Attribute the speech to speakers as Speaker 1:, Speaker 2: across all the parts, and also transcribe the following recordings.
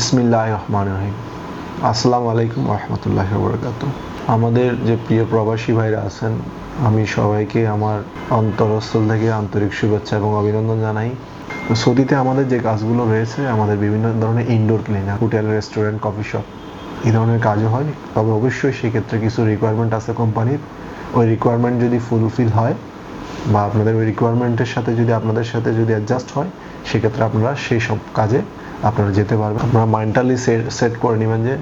Speaker 1: বিসমিল্লাহ রহমান রহিম আসসালামু আলাইকুম রহমতুল্লাহ বরকাত আমাদের যে প্রিয় প্রবাসী ভাইরা আছেন, আমি সবাইকে আমার অন্তরস্থল থেকে আন্তরিক শুভেচ্ছা এবং অভিনন্দন জানাই। সৌদিতে আমাদের যে কাজগুলো রয়েছে, আমাদের বিভিন্ন ধরনের indoor cleaner hotel restaurant coffee shop এই ধরনের কাজও হয়। তবে অবশ্যই সেক্ষেত্রে কিছু রিকোয়ারমেন্ট আছে কোম্পানির। ওই রিকোয়ারমেন্ট যদি ফুলফিল হয় বা আপনাদের ওই রিকোয়ারমেন্টের সাথে যদি আপনাদের সাথে যদি অ্যাডজাস্ট হয়, সেক্ষেত্রে আপনারা সেই সব কাজে আপনারা যেতে পারবেন। আপনারা মাইন্টালি সেট করে নেবেন যে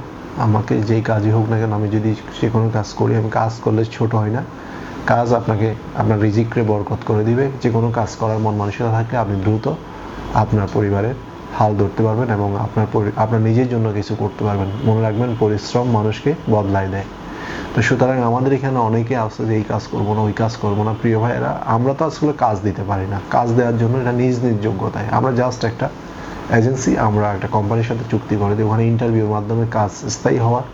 Speaker 1: আমাকে যেই কাজই হোক না কেন, আমি যদি যে কোনো কাজ করি, আমি কাজ করলে ছোট হয় না। কাজ আপনাকে, আপনার রিজিককে বরকত করে দিবে। যে কোনো কাজ করার মন মানসিকতা থাকলে আপনি দ্রুত আপনার পরিবারের হাল ধরতে পারবেন এবং আপনার আপনার নিজের জন্য কিছু করতে পারবেন। মনে রাখবেন, পরিশ্রম মানুষকে বদলায় দেয়। তো সুতরাং আমাদের এখানে অনেকে আছে যে এই কাজ করব না, ওই কাজ করব না। প্রিয় ভাইয়েরা, আমরা তো আসলে কাজ দিতে পারি না। কাজ দেওয়ার জন্য এটা নিজ নিজ যোগ্যতায়। আমরা জাস্ট একটা এজেন্সি আমরা একটা কোম্পানির সাথে চুক্তি করে দিই। ওখানে ইন্টারভিউর মাধ্যমে কাজ স্থায়ী হওয়ার,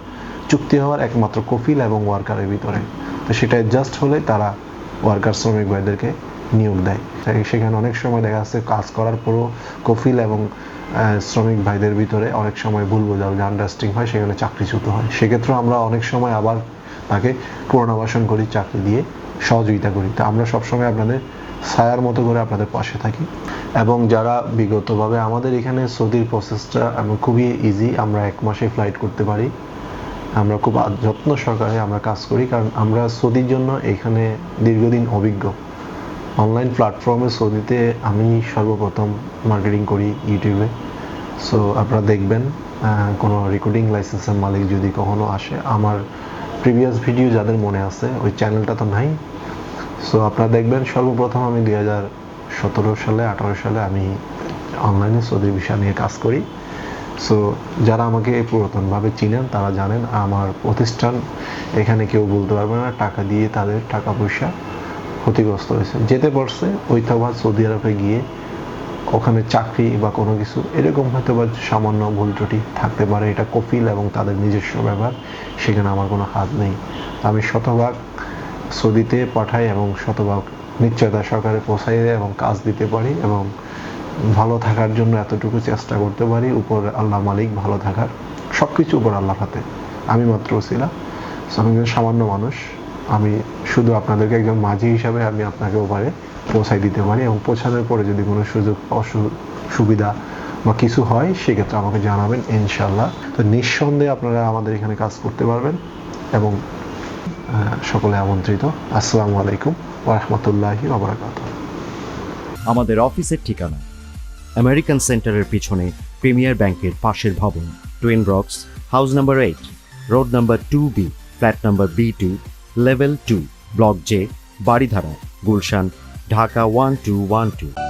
Speaker 1: চুক্তি হওয়ার একমাত্র কফিল এবং ওয়ার্কারের ভিতরে। তো সেটা জাস্ট হলে তারা ওয়ার্কার শ্রমিক ভাইদেরকে নিয়োগ দেয়। সেখানে অনেক সময় দেখা যাচ্ছে কাজ করার পরও কফিল এবং শ্রমিক ভাইদের ভিতরে অনেক সময় ভুল বোঝাবুঝি আন্ডারস্ট্যান্ডিং হয়, সেখানে চাকরিচ্যুত হয়। সেক্ষেত্রে আমরা অনেক সময় আবার তাকে পুনর্বাসন করি, চাকরি দিয়ে সহযোগিতা করি। তো আমরা সবসময় আপনাদের ছায়ার মতো করে আপনাদের পাশে থাকি। এবং যারা বিগতভাবে আমাদের এখানে সৌদির প্রসেসটা খুবই ইজি আমরা এক মাসে ফ্লাইট করতে পারি। আমরা খুব যত্ন সহকারে আমরা কাজ করি, কারণ আমরা সৌদির জন্য এখানে দীর্ঘদিন অভিজ্ঞ। অনলাইন প্ল্যাটফর্মে সৌদিতে আমি সর্বপ্রথম মার্কেটিং করি ইউটিউবে সো আপনারা দেখবেন কোনো রেকর্ডিং লাইসেন্সের মালিক যদি কখনো আসে, আমার প্রিভিয়াস ভিডিও যাদের মনে আছে, ওই চ্যানেলটা তো নাই। সো আপনারা দেখবেন, সর্বপ্রথম আমি দুই হাজার সতেরো সালে, আঠারো সালে আমি অনলাইনে সৌদি ভিসা নিয়ে কাজ করি। সো যারা আমাকে পুরাতনভাবে চিনেন, তারা জানেন, আমার প্রতিষ্ঠান এখানে কেউ বলতে পারবে না, টাকা দিয়ে তাদের টাকা পয়সা ক্ষতিগ্রস্ত হয়েছে। যেতে পারছে ওইটাবা সৌদি আরবে গিয়ে ওখানে চাকরি বা কোনো কিছু, এরকম হয়তো বা সামান্য ভুল ত্রুটি থাকতে পারে, এটা কপিল এবং তাদের নিজস্ব ব্যাপার, সেখানে আমার কোনো হাত নেই। আমি শতভাগ সৌদিতে পাঠাই এবং শতভাগ নিশ্চয়তা সহকারে পৌঁছাই এবং কাজ দিতে পারি এবং ভালো থাকার জন্য এতটুকু চেষ্টা করতে পারি। উপর আল্লাহ মালিক ভালো থাকার সব কিছু উপর আল্লাহর হাতে। আমি মাত্র ছিলাম আমি একজন সামান্য মানুষ। আমি শুধু আপনাদেরকে একজন মাঝি হিসাবে আমি আপনাকে ওপারে পৌঁছাই দিতে পারি এবং পৌঁছানোর পরে যদি কোনো সুযোগ অসু সুবিধা বা কিছু হয়, সেক্ষেত্রে আমাকে জানাবেন ইনশাল্লাহ তো নিঃসন্দেহে আপনারা আমাদের এখানে কাজ করতে পারবেন এবং সকলে আমন্ত্রিত। আসসালামু আলাইকুম ওরহমতুল্লাহি
Speaker 2: আমাদের অফিসের ঠিকানা আমেরিকান সেন্টারের পিছনে প্রিমিয়ার ব্যাংকের পাশের ভবন twin rocks house number eight road number two B flat number B two level two block J Baridhara, Gulshan, Dhaka one two one two